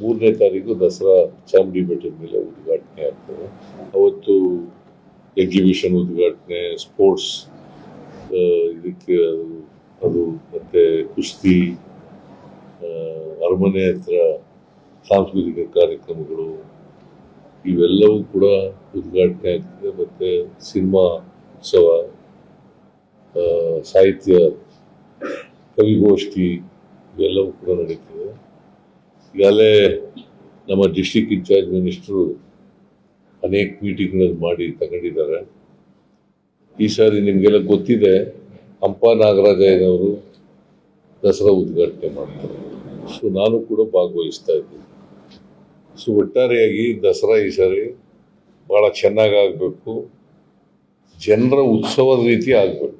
ಮೂರನೇ ತಾರೀಕು ದಸರಾ ಚಾಮುಂಡಿ ಬೆಟ್ಟದ ಮೇಲೆ ಉದ್ಘಾಟನೆ ಆಗ್ತದೆ. ಅವತ್ತು ಎಕ್ಸಿಬಿಷನ್ ಉದ್ಘಾಟನೆ ಸ್ಪೋರ್ಟ್ಸ್ ಇದಕ್ಕೆ ಅದು ಮತ್ತೆ ಕುಸ್ತಿ ಅರಮನೆ ಹತ್ರ ಸಾಂಸ್ಕೃತಿಕ ಕಾರ್ಯಕ್ರಮಗಳು, ಇವೆಲ್ಲವೂ ಕೂಡ ಉದ್ಘಾಟನೆ ಆಗ್ತದೆ. ಮತ್ತೆ ಸಿನಿಮಾ ಉತ್ಸವ ಸಾಹಿತ್ಯ, ಕವಿಗೋಷ್ಠಿ, ಇವೆಲ್ಲವೂ ಕೂಡ ನಡೀತದೆ. ಈಗಾಗಲೇ ನಮ್ಮ ಡಿಸ್ಟಿಕ್ ಇನ್ಚಾರ್ಜ್ ಮಿನಿಸ್ಟ್ರು ಅನೇಕ ಮೀಟಿಂಗ್ಗಳನ್ನು ಮಾಡಿ ತಗೊಂಡಿದ್ದಾರೆ. ಈ ಸಾರಿ ನಿಮಗೆಲ್ಲ ಗೊತ್ತಿದೆ, ಹಂಪ ನಾಗರಾಜಯ್ಯನವರು ದಸರಾ ಉದ್ಘಾಟನೆ ಮಾಡ್ತಾರೆ. ಸೊ ನಾನು ಕೂಡ ಭಾಗವಹಿಸ್ತಾ ಇದ್ದೀನಿ. ಸೊ ಒಟ್ಟಾರೆಯಾಗಿ ದಸರಾ ಈ ಸಾರಿ ಭಾಳ ಚೆನ್ನಾಗಿ ಆಗಬೇಕು ಜನರ ಉತ್ಸವದ ರೀತಿ ಆಗಬೇಕು.